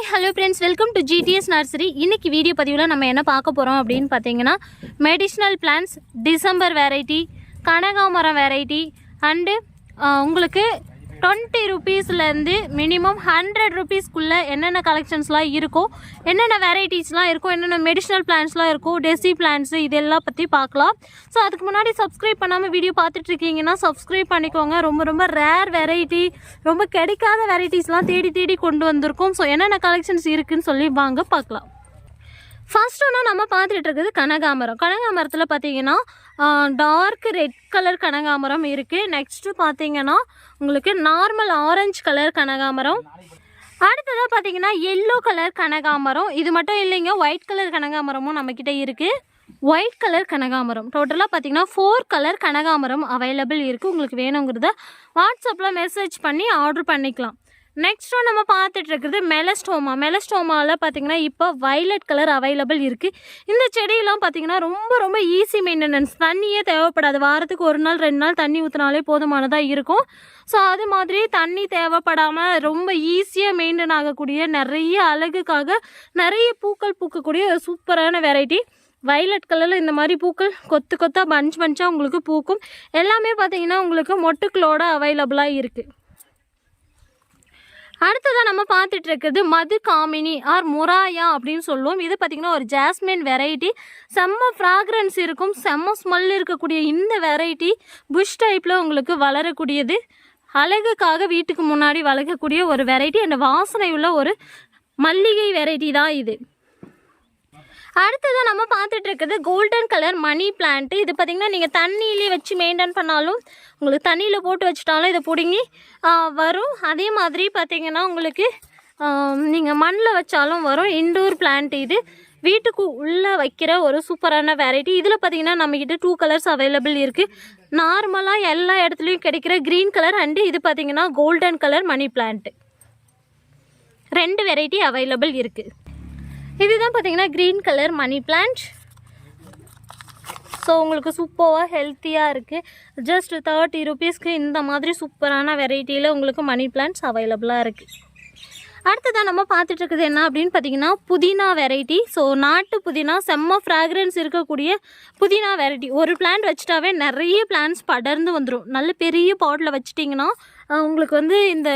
Hi hello friends welcome to GDS nursery இன்றைக்கி video பதிவில் நம்ம என்ன பார்க்க போகிறோம் அப்படின்னு பார்த்தீங்கன்னா மெடிஷ்னல் பிளான்ஸ் டிசம்பர் வெரைட்டி கனகாமரம் வெரைட்டி அண்டு உங்களுக்கு டுவெண்ட்டி ருபீஸ்லேருந்து மினிமம் ஹண்ட்ரட் ருபீஸ்க்குள்ளே என்னென்ன கலெக்ஷன்ஸ்லாம் இருக்கோ என்னென்ன வெரைட்டிஸ்லாம் இருக்கும் என்னென்ன மெடிஷனல் பிளான்ஸ்லாம் இருக்கும் டெசி பிளான்ஸு இதெல்லாம் பற்றி பார்க்கலாம் ஸோ அதுக்கு முன்னாடி சப்ஸ்கிரைப் பண்ணாமல் வீடியோ பார்த்துட்டு இருக்கீங்கன்னா சப்ஸ்கிரைப் பண்ணிக்கோங்க. ரொம்ப ரொம்ப ரேர் வெரைட்டி ரொம்ப கிடைக்காத வெரைட்டிஸ்லாம் தேடி தேடி கொண்டு வந்திருக்கோம். ஸோ என்னென்ன கலெக்ஷன்ஸ் இருக்குன்னு சொல்லி வாங்க பார்க்கலாம். ஃபர்ஸ்ட் ஒன்று நம்ம பார்த்துட்டு இருக்குது கனகாமரம். கனகாமரத்தில் பார்த்தீங்கன்னா டார்க் ரெட் கலர் கனகாமரம் இருக்குது நெக்ஸ்ட்டு பார்த்தீங்கன்னா உங்களுக்கு நார்மல் ஆரஞ்சு கலர் கனகாமரம். அடுத்ததாக பார்த்தீங்கன்னா எல்லோ கலர் கனகாமரம். இது மட்டும் இல்லைங்க ஒயிட் கலர் கனகாமரமும் நம்மக்கிட்ட இருக்குது ஒயிட் கலர் கனகாமரம். டோட்டலாக பார்த்தீங்கன்னா ஃபோர் கலர் கனகாமரம் அவைலபிள் இருக்குது உங்களுக்கு வேணுங்கிறத வாட்ஸ்அப்பில் மெசேஜ் பண்ணி ஆர்டர் பண்ணிக்கலாம். நெக்ஸ்ட்டு நம்ம பார்த்துட்டு இருக்கிறது மெலஸ்டோமா மெலஸ்டோமாவில் பார்த்தீங்கன்னா இப்போ வைலட் கலர் அவைலபிள் இருக்குது இந்த செடியெல்லாம் பார்த்தீங்கன்னா ரொம்ப ரொம்ப ஈஸி மெயின்டெனன்ஸ் தண்ணியே தேவைப்படாது. வாரத்துக்கு ஒரு நாள் ரெண்டு நாள் தண்ணி ஊற்றினாலே போதுமானதாக இருக்கும். ஸோ அது மாதிரி தண்ணி தேவைப்படாமல் ரொம்ப ஈஸியாக மெயின்டைன் ஆகக்கூடிய நிறைய அழகுக்காக நிறைய பூக்கள் பூக்கக்கூடிய ஒரு சூப்பரான வெரைட்டி வைலட் கலரில் இந்த மாதிரி பூக்கள் கொத்து கொத்தாக பஞ்ச் பஞ்சாக உங்களுக்கு பூக்கும். எல்லாமே பார்த்தீங்கன்னா உங்களுக்கு மொட்டுக்களோட அவைலபிளாக இருக்குது அடுத்ததாக நம்ம பார்த்துட்டு இருக்கிறது மது காமினி ஆர் முராயா அப்படின்னு சொல்லுவோம் இது பார்த்திங்கன்னா ஒரு ஜாஸ்மின் வெரைட்டி செம்ம ஃப்ராக்ரன்ஸ் இருக்கும். செம்ம ஸ்மெல் இருக்கக்கூடிய இந்த வெரைட்டி புஷ் டைப்பில் உங்களுக்கு வளரக்கூடியது. அழகுக்காக வீட்டுக்கு முன்னாடி வளர்க்கக்கூடிய ஒரு வெரைட்டி அந்த வாசனை உள்ள ஒரு மல்லிகை வெரைட்டி தான் இது. அடுத்ததாக நம்ம பார்த்துட்டு இருக்குது கோல்டன் கலர் மணி பிளான்ட் இது பார்த்திங்கன்னா நீங்கள் தண்ணியிலே வச்சு மெயின்டைன் பண்ணாலும் உங்களுக்கு தண்ணியில் போட்டு வச்சிட்டாலும் இதை பிடுங்கி வரும். அதே மாதிரி பார்த்திங்கன்னா உங்களுக்கு நீங்கள் மண்ணில் வச்சாலும் வரும். இண்டோர் பிளான்ட் இது. வீட்டுக்கு உள்ளே வைக்கிற ஒரு சூப்பரான வெரைட்டி இதில் பார்த்தீங்கன்னா நம்மக்கிட்ட டூ கலர்ஸ் அவைலபிள் இருக்குது நார்மலாக எல்லா இடத்துலையும் கிடைக்கிற க்ரீன் கலர் அண்டு இது பார்த்தீங்கன்னா கோல்டன் கலர் மணி பிளான்ட்டு ரெண்டு வெரைட்டி அவைலபிள் இருக்குது இதுதான் பார்த்தீங்கன்னா green colour money plant so உங்களுக்கு சூப்பராக ஹெல்த்தியாக இருக்குது ஜஸ்ட் தேர்ட்டி ருபீஸ்க்கு இந்த மாதிரி சூப்பரான வெரைட்டியில் உங்களுக்கு மணி பிளான்ட்ஸ் அவைலபிளாக இருக்குது அடுத்ததாக நம்ம பார்த்துட்டு இருக்குது என்ன அப்படின்னு பார்த்தீங்கன்னா புதினா வெரைட்டி ஸோ நாட்டு புதினா செம்ம ஃப்ராக்ரன்ஸ் இருக்கக்கூடிய புதினா வெரைட்டி ஒரு பிளான்ட் வச்சிட்டாவே நிறைய பிளான்ட்ஸ் படர்ந்து வந்துடும் நல்ல பெரிய பாட்டில் வச்சிட்டிங்கன்னா உங்களுக்கு வந்து இந்த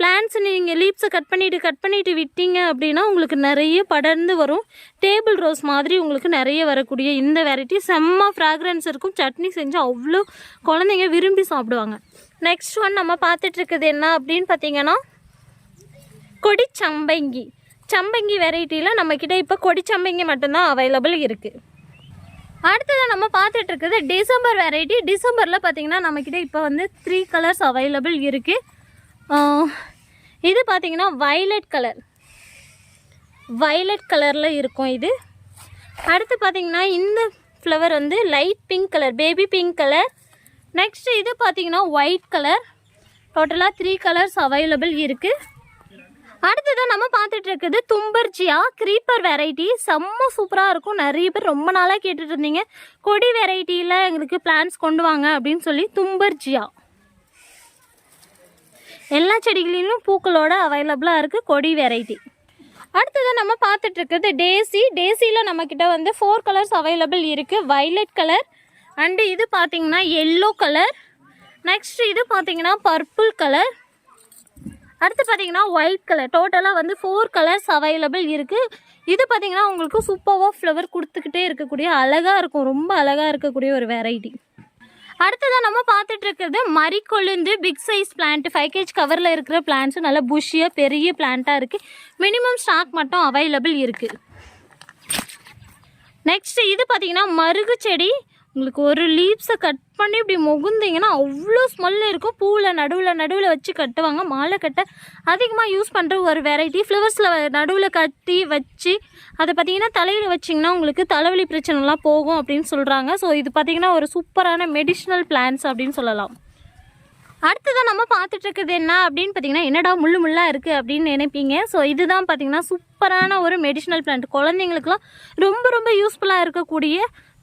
பிளான்ஸ் நீங்கள் லீப்ஸை கட் பண்ணிவிட்டு கட் பண்ணிவிட்டு விட்டீங்க அப்படின்னா உங்களுக்கு நிறைய படர்ந்து வரும். டேபிள் ரோஸ் மாதிரி உங்களுக்கு நிறைய வரக்கூடிய இந்த வெரைட்டி செம்ம ஃப்ராக்ரன்ஸ் இருக்கும். சட்னி செஞ்சு அவ்வளோ குழந்தைங்க விரும்பி சாப்பிடுவாங்க. நெக்ஸ்ட் ஒன் நம்ம பார்த்துட்ருக்குது என்ன அப்படின்னு பார்த்தீங்கன்னா கொடி சம்பங்கி சம்பங்கி வெரைட்டியில் நம்மக்கிட்ட இப்போ கொடி சம்பங்கி மட்டும்தான் அவைலபிள் இருக்குது அடுத்ததாக நம்ம பார்த்துட்ருக்குது டிசம்பர் வெரைட்டி டிசம்பரில் பார்த்தீங்கன்னா நம்மக்கிட்ட இப்போ வந்து த்ரீ கலர்ஸ் அவைலபிள் இருக்குது இது பார்த்தீங்கன்னா வைலட் கலர் வைலட் கலரில் இருக்கும் இது. அடுத்து பார்த்தீங்கன்னா இந்த ஃப்ளவர் வந்து light pink colour baby pink colour next இது பார்த்தீங்கன்னா ஒயிட் கலர் டோட்டலாக த்ரீ கலர்ஸ் அவைலபிள் இருக்குது அடுத்ததான் நம்ம பார்த்துட்டு இருக்குது தும்பர்ஜியா க்ரீப்பர் வெரைட்டி செம்ம சூப்பராக இருக்கும். நிறைய பேர் ரொம்ப நாளாக கேட்டுட்டு இருந்தீங்க. கொடி வெரைட்டியில் எங்களுக்கு பிளான்ஸ் கொண்டு வாங்க அப்படின்னு சொல்லி தும்பர்ஜியா. எல்லா செடிகளிலும் பூக்களோட அவைலபிளாக இருக்குது கொடி வெரைட்டி அடுத்தது நம்ம பார்த்துட்ருக்குறது டேசி டேசியில் நம்மக்கிட்ட வந்து ஃபோர் கலர்ஸ் அவைலபிள் இருக்குது வைலட் கலர் அண்டு இது பார்த்தீங்கன்னா எல்லோ கலர் நெக்ஸ்ட் இது பார்த்திங்கன்னா பர்பிள் கலர் அடுத்து பார்த்தீங்கன்னா ஒயிட் கலர் டோட்டலாக வந்து ஃபோர் கலர்ஸ் அவைலபிள் இருக்குது இது பார்த்திங்கன்னா உங்களுக்கு சூப்பராக ஃப்ளவர் கொடுத்துக்கிட்டே இருக்கக்கூடிய அழகாக இருக்கும். ரொம்ப அழகாக இருக்கக்கூடிய ஒரு வெரைட்டி அடுத்ததாக நம்ம பார்த்துட்டு இருக்கிறது மறிக்கொழுந்து big size plant five kg கவரில் இருக்கிற பிளான்ட்ஸும் நல்லா புஷியாக பெரிய பிளான்ட்டாக இருக்குது மினிமம் ஸ்டாக் மட்டும் அவைலபிள் இருக்குது நெக்ஸ்ட் இது பார்த்தீங்கன்னா மருகு செடி உங்களுக்கு ஒரு லீவ்ஸை கட் பண்ணி இப்படி முகுந்தீங்கன்னா அவ்வளோ ஸ்மெல் இருக்கும். பூவில் நடுவில் நடுவில் வச்சு கட்டுவாங்க. மாலை கட்ட அதிகமாக யூஸ் பண்ணுற ஒரு வெரைட்டி ஃப்ளவர்ஸில் நடுவில் கட்டி வச்சு அதை பார்த்தீங்கன்னா தலையில் வச்சிங்கன்னா உங்களுக்கு தலைவலி பிரச்சனைலாம் போகும் அப்படின்னு சொல்கிறாங்க ஸோ இது பார்த்தீங்கன்னா ஒரு சூப்பரான மெடிஷ்னல் பிளான்ஸ் அப்படின்னு சொல்லலாம். அடுத்ததான் நம்ம பார்த்துட்டு இருக்கிறது என்ன அப்படின்னு பார்த்தீங்கன்னா என்னடா முள்ளு முள்ளாக இருக்குது அப்படின்னு நினைப்பீங்க. ஸோ இதுதான் பார்த்தீங்கன்னா சூப்பரான ஒரு மெடிஷனல் பிளான்ட் குழந்தைங்களுக்குலாம் ரொம்ப ரொம்ப யூஸ்ஃபுல்லாக இருக்கக்கூடிய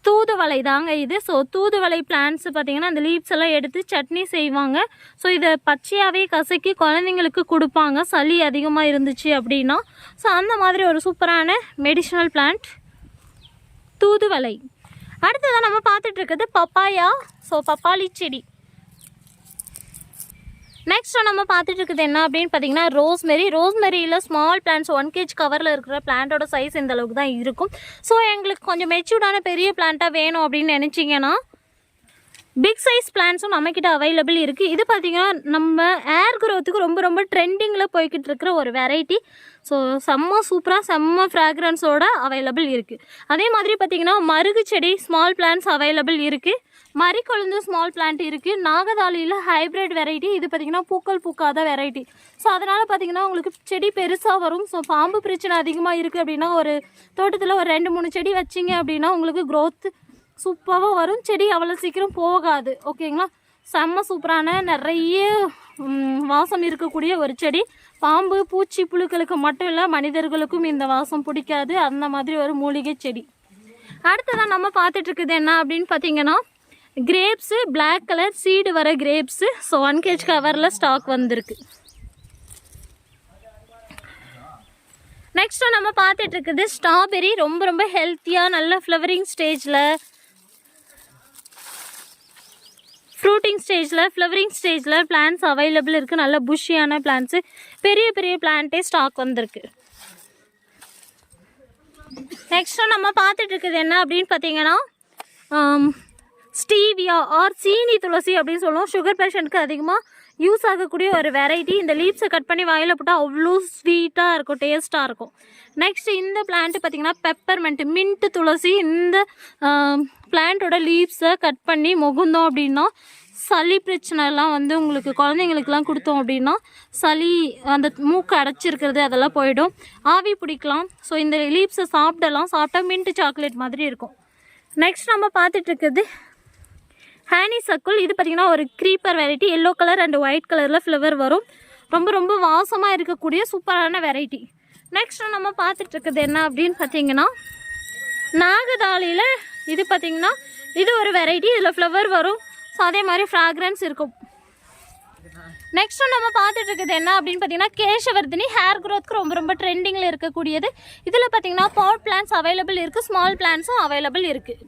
தூதுவளை தாங்க இது. ஸோ தூதுவளை பிளான்ஸ் பார்த்தீங்கன்னா அந்த லீவ்ஸ் எல்லாம் எடுத்து சட்னி செய்வாங்க. ஸோ இதை பச்சையாகவே கசக்கி குழந்தைங்களுக்கு கொடுப்பாங்க. சளி அதிகமாக இருந்துச்சு அப்படின்னா. ஸோ அந்த மாதிரி ஒரு சூப்பரான மெடிஷனல் பிளான்ட் தூதுவளை. அடுத்ததாக நம்ம பார்த்துட்டு இருக்கிறது பப்பாயா. ஸோ பப்பாளி செடி. நெக்ஸ்ட் நம்ம பார்த்துட்டு இருக்குது என்ன அப்படின்னு பார்த்தீங்கன்னா ரோஸ்மெரி ரோஸ்மெரியில் ஸ்மால் பிளான்ஸ் ஒன் கேஜ் கவரில் இருக்கிற பிளான்ட்டோட சைஸ் இந்த அளவுக்கு தான் இருக்கும். ஸோ எங்களுக்கு கொஞ்சம் மெச்சூர்டான பெரிய பிளான்ட்டாக வேணும் அப்படின்னு நினச்சிங்கன்னா பிக் சைஸ் பிளான்ஸும் நம்மக்கிட்ட அவைலபிள் இருக்குது இது பார்த்திங்கன்னா நம்ம ஏர் க்ரோத்துக்கு ரொம்ப ரொம்ப ட்ரெண்டிங்கில் போய்கிட்டு இருக்கிற ஒரு வெரைட்டி ஸோ செம்ம சூப்பராக செம்ம ஃப்ராக்ரன்ஸோட அவைலபிள் இருக்குது அதே மாதிரி பார்த்திங்கன்னா மருகு செடி ஸ்மால் பிளான்ஸ் அவைலபிள் இருக்குது மறிக்கொழுந்து ஸ்மால் பிளான்ட் இருக்குது நாகதாளியில் ஹைப்ரிட் வெரைட்டி இது பார்த்திங்கன்னா பூக்கள் பூக்காத வெரைட்டி ஸோ அதனால் பார்த்திங்கன்னா உங்களுக்கு செடி பெருசாக வரும். ஸோ பாம்பு பிரச்சனை அதிகமாக இருக்குது அப்படின்னா ஒரு தோட்டத்தில் ஒரு ரெண்டு மூணு செடி வச்சிங்க அப்படின்னா உங்களுக்கு க்ரோத்து சூப்பராக வரும். செடி அவ்வளோ சீக்கிரம் போகாது. ஓகேங்களா? செம்ம சூப்பரான நிறைய வாசம் இருக்கக்கூடிய ஒரு செடி. பாம்பு பூச்சி புழுக்களுக்கு மட்டும் இல்லை மனிதர்களுக்கும் இந்த வாசம் பிடிக்காது. அந்த மாதிரி ஒரு மூலிகை செடி. அடுத்ததான் நம்ம பார்த்துட்டு இருக்குது என்ன அப்படின்னு பார்த்தீங்கன்னா கிரேப்ஸு பிளாக் கலர் சீடு வர கிரேப்ஸு ஸோ ஒன் கேஜ் கவரில் ஸ்டாக் வந்திருக்கு. நெக்ஸ்ட்டு நம்ம பார்த்துட்டு இருக்குது ஸ்ட்ராபெரி ரொம்ப ரொம்ப ஹெல்த்தியாக நல்ல ஃப்ளவரிங் ஸ்டேஜில் ஃப்ரூட்டிங் ஸ்டேஜில் ஃப்ளவரிங் ஸ்டேஜில் பிளான்ஸ் அவைலபிள் இருக்குது நல்ல புஷ்ஷியான பிளான்ஸு பெரிய பெரிய பிளான்ட்டே ஸ்டாக் வந்திருக்கு. நெக்ஸ்ட்டு நம்ம பார்த்துட்டு இருக்குது என்ன அப்படின்னு பார்த்தீங்கன்னா um, ஸ்டீவியா ஆர் சீனி துளசி அப்படின்னு சொல்லுவோம். சுகர் பேஷண்ட்டுக்கு அதிகமாக யூஸ் ஆகக்கூடிய ஒரு வெரைட்டி இந்த லீவ்ஸை கட் பண்ணி வாயில் போட்டால் அவ்வளோ ஸ்வீட்டாக இருக்கும் டேஸ்ட்டாக இருக்கும். நெக்ஸ்ட் இந்த பிளான்ட்டு பார்த்திங்கன்னா பெப்பர்மெண்ட் மின்ட்டு துளசி. இந்த பிளான்ட்டோட லீவ்ஸை கட் பண்ணி முகுந்தோம் அப்படின்னா சளி பிரச்சனைலாம் வந்து உங்களுக்கு குழந்தைங்களுக்குலாம் கொடுத்தோம் அப்படின்னா சளி அந்த மூக்கு அடைச்சிருக்கிறது அதெல்லாம் போயிடும். ஆவி பிடிக்கலாம். ஸோ இந்த லீப்ஸை சாப்பிடலாம். சாப்பிட்டா மின்ட் சாக்லேட் மாதிரி இருக்கும். நெக்ஸ்ட் நம்ம பார்த்துட்ருக்குது ஹேனி சக்குள் இது பார்த்திங்கன்னா ஒரு creeper variety yellow colour and white கலரில் ஃப்ளவர் வரும். ரொம்ப ரொம்ப வாசமாக இருக்கக்கூடிய சூப்பரான வெரைட்டி நெக்ஸ்ட் நம்ம பார்த்துட்டு இருக்குது என்ன அப்படின்னு பார்த்தீங்கன்னா நாகதாளியில் இது பார்த்திங்கன்னா இது ஒரு வெரைட்டி இதில் ஃப்ளவர் வரும். ஸோ அதே மாதிரி ஃப்ராக்ரன்ஸ் இருக்கும். நெக்ஸ்ட் நம்ம பார்த்துட்டு இருக்குது என்ன அப்படின்னு பார்த்தீங்கன்னா கேஷவர்தினி ஹேர் க்ரோத்க்கு ரொம்ப ரொம்ப ட்ரெண்டிங்கில் இருக்கக்கூடியது. இதில் பார்த்தீங்கன்னா பாட் பிளான்ஸ் அவைலபிள் இருக்குது ஸ்மால் பிளான்ஸும் அவைலபிள் இருக்குது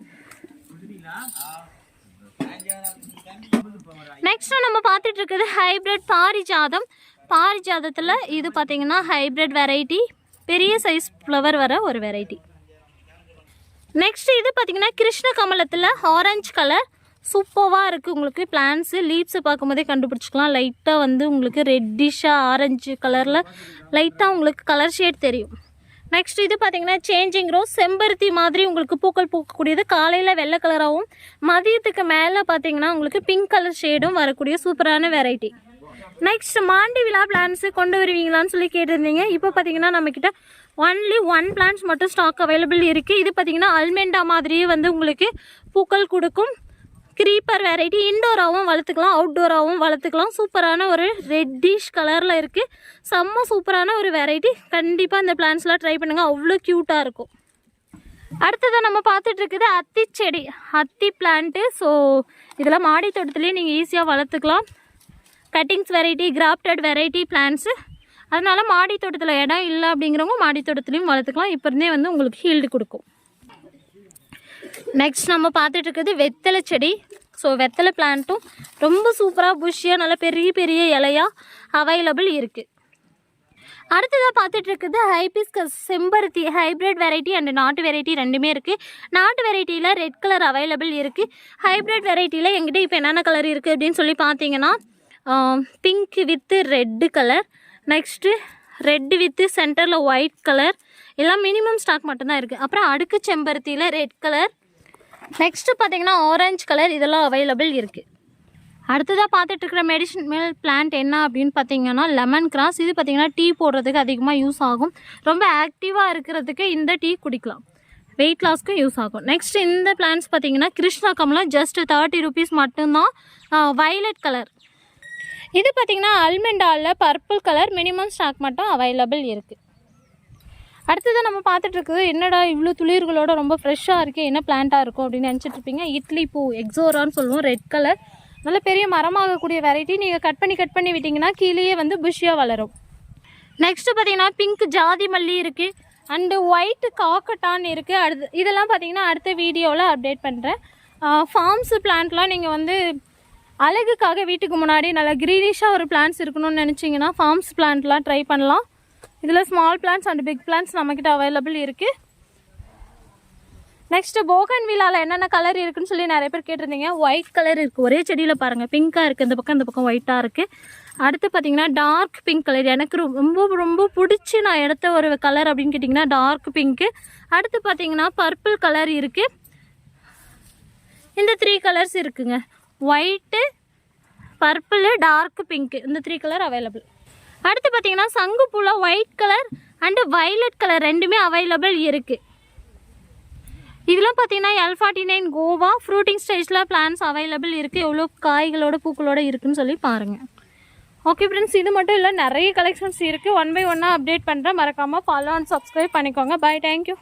நெக்ஸ்ட் நம்ம பார்த்துட்டு இருக்குது ஹைப்ரிட் பாரிஜாதம். பாரிஜாதத்தில் இது பார்த்தீங்கன்னா ஹைப்ரிட் வெரைட்டி பெரிய சைஸ் ஃப்ளவர் வர ஒரு வெரைட்டி நெக்ஸ்ட் இது பார்த்தீங்கன்னா கிருஷ்ண கமலத்தில் ஆரஞ்சு கலர் சூப்பராக இருக்குது உங்களுக்கு பிளான்ஸு லீவ்ஸை பார்க்கும்போதே கண்டுபிடிச்சிக்கலாம். லைட்டாக வந்து உங்களுக்கு ரெட்டிஷாக ஆரஞ்சு கலரில் லைட்டாக உங்களுக்கு கலர் ஷேட் தெரியும். நெக்ஸ்ட் இது பார்த்தீங்கன்னா சேஞ்சிங் ரோஸ் செம்பருத்தி மாதிரி உங்களுக்கு பூக்கள் பூக்கக்கூடியது. காலையில் வெள்ளை கலராகவும் மதியத்துக்கு மேலே பார்த்தீங்கன்னா உங்களுக்கு பிங்க் கலர் ஷேடும் வரக்கூடிய சூப்பரான வெரைட்டி நெக்ஸ்ட் மாண்டி விழா பிளான்ஸு கொண்டு வருவீங்களான்னு சொல்லி கேட்டிருந்தீங்க. இப்போ பார்த்தீங்கன்னா நம்மக்கிட்ட ஒன்லி ஒன் பிளான்ஸ் மட்டும் ஸ்டாக் அவைலபிள் இருக்குது இது பார்த்தீங்கன்னா அல்மெண்டா மாதிரியே வந்து உங்களுக்கு பூக்கள் கொடுக்கும். க்ரீப்பர் வெரைட்டி இன்டோராகவும் வளர்த்துக்கலாம் அவுட்டோராகவும் வளர்த்துக்கலாம். சூப்பரான ஒரு ரெட்டிஷ் கலரில் இருக்குது செம்ம சூப்பரான ஒரு வெரைட்டி கண்டிப்பாக இந்த பிளான்ஸ்லாம் ட்ரை பண்ணுங்கள் அவ்வளோ க்யூட்டாக இருக்கும். அடுத்ததை நம்ம பார்த்துட்டு இருக்குது அத்தி செடி. அத்தி பிளான்ட்டு ஸோ இதெல்லாம் மாடி தோட்டத்துலேயே நீங்கள் ஈஸியாக வளர்த்துக்கலாம். Cuttings variety grafted variety plants அதனால் மாடி தோட்டத்தில் இடம் இல்லை அப்படிங்கிறவங்க மாடி தோட்டத்துலேயும் வளர்த்துக்கலாம். இப்போ இருந்தே வந்து உங்களுக்கு ஹீல்டு கொடுக்கும். நெக்ஸ்ட் நம்ம பார்த்துட்டு இருக்கிறது வெத்தலை செடி. ஸோ வெத்தலை பிளான்ட்டும் ரொம்ப சூப்பராக புஷ்ஷியாக நல்ல பெரிய பெரிய இலையாக அவைலபிள் இருக்குது அடுத்ததாக பார்த்துட்டு இருக்குது ஹைபிஸ்கஸ் செம்பருத்தி ஹைப்ரிட் வெரைட்டி அண்ட் நாட்டு வெரைட்டி ரெண்டுமே இருக்குது நாட்டு வெரைட்டியில் ரெட் கலர் அவைலபிள் இருக்குது ஹைப்ரிட் வெரைட்டியில் எங்கிட்ட இப்போ என்னென்ன கலர் இருக்குது அப்படின்னு சொல்லி பார்த்தீங்கன்னா pink with red colour next red with சென்டரில் ஒயிட் கலர் எல்லாம் மினிமம் ஸ்டாக் மட்டும்தான் இருக்குது அப்புறம் அடுக்கு செம்பருத்தியில் ரெட் கலர் நெக்ஸ்ட்டு பார்த்தீங்கன்னா ஆரஞ்சு கலர் இதெல்லாம் அவைலபிள் இருக்குது அடுத்ததாக பார்த்துட்டு இருக்கிற மில் பிளான்ட் என்ன அப்படின்னு பார்த்தீங்கன்னா லெமன் கிராஸ் இது பார்த்தீங்கன்னா டீ போடுறதுக்கு அதிகமாக யூஸ் ஆகும். ரொம்ப ஆக்டிவாக இருக்கிறதுக்கு இந்த டீ குடிக்கலாம். வெயிட் லாஸ்க்கும் யூஸ் ஆகும். நெக்ஸ்ட் இந்த பிளான்ஸ் பார்த்தீங்கன்னா கிருஷ்ணா கமலம் ஜஸ்ட் தேர்ட்டி ருபீஸ் மட்டும்தான் வைலட் கலர் இது பார்த்திங்கன்னா அல்மெண்டாலில் பர்பிள் கலர் மினிமம் ஸ்டாக் மட்டும் அவைலபிள் இருக்குது அடுத்ததான் நம்ம பார்த்துட்ருக்கு என்னடா இவ்வளோ துளிர்களோட ரொம்ப ஃப்ரெஷ்ஷாக இருக்குது என்ன பிளான்ட்டாக இருக்கும் அப்படின்னு நினச்சிட்ருப்பீங்க இட்லி பூ எக்ஸோரான்னு சொல்லுவோம் ரெட் கலர் நல்ல பெரிய மரமாகக்கூடிய வெரைட்டி நீங்கள் கட் பண்ணி கட் பண்ணி விட்டிங்கன்னா கீழேயே வந்து புஷ்ஷியாக வளரும். நெக்ஸ்ட்டு பார்த்தீங்கன்னா பிங்க் ஜாதி மல்லி இருக்குது அண்டு ஒயிட் காக்கட்டான் இருக்குது அடுத்து இதெல்லாம் பார்த்தீங்கன்னா அடுத்த வீடியோவில் அப்டேட் பண்ணுறேன் ஃபார்ம்ஸு பிளான்ட்லாம் நீங்கள் வந்து அழகுக்காக வீட்டுக்கு முன்னாடி நல்லா க்ரீனிஷாக ஒரு பிளான்ஸ் இருக்கணும்னு நினச்சிங்கன்னா ஃபார்ம்ஸ் பிளான்ட்லாம் ட்ரை பண்ணலாம். இதில் small plants and big plants நம்மக்கிட்ட அவைலபிள் இருக்குது நெக்ஸ்ட்டு போகன் விழாவில் என்னென்ன கலர் இருக்குன்னு சொல்லி நிறைய பேர் கேட்டிருந்தீங்க. ஒயிட் கலர் இருக்குது ஒரே செடியில் பாருங்கள் பிங்காக இருக்குது இந்த பக்கம் இந்த பக்கம் ஒயிட்டாக இருக்குது அடுத்து பார்த்தீங்கன்னா டார்க் பிங்க் கலர் எனக்கு ரொம்ப ரொம்ப பிடிச்சி நான் எடுத்த ஒரு கலர் அப்படின்னு கேட்டிங்கன்னா டார்க் பிங்க்கு அடுத்து பார்த்தீங்கன்னா பர்பிள் கலர் இருக்குது இந்த த்ரீ கலர்ஸ் இருக்குங்க. ஒயிட்டு பர்பிள் டார்க் பிங்க்கு இந்த த்ரீ கலர் அவைலபிள் அடுத்து பார்த்தீங்கன்னா சங்குப்பூவில் white colour and violet colour ரெண்டுமே அவைலபிள் இருக்குது இதெல்லாம் பார்த்தீங்கன்னா L forty nine guava fruiting ஸ்டேஜில் பிளான்ஸ் அவைலபிள் இருக்குது எவ்வளோ காய்களோட பூக்களோட இருக்குன்னு சொல்லி பாருங்கள் ஓகே ஃப்ரெண்ட்ஸ் இது மட்டும் இல்லை நிறைய கலெக்ஷன்ஸ் இருக்குது ஒன் பை ஒன்னாக அப்டேட் பண்ணுறேன் மறக்காமல் ஃபாலோ அண்ட் சப்ஸ்கிரைப் பண்ணிக்கோங்க. Bye thank you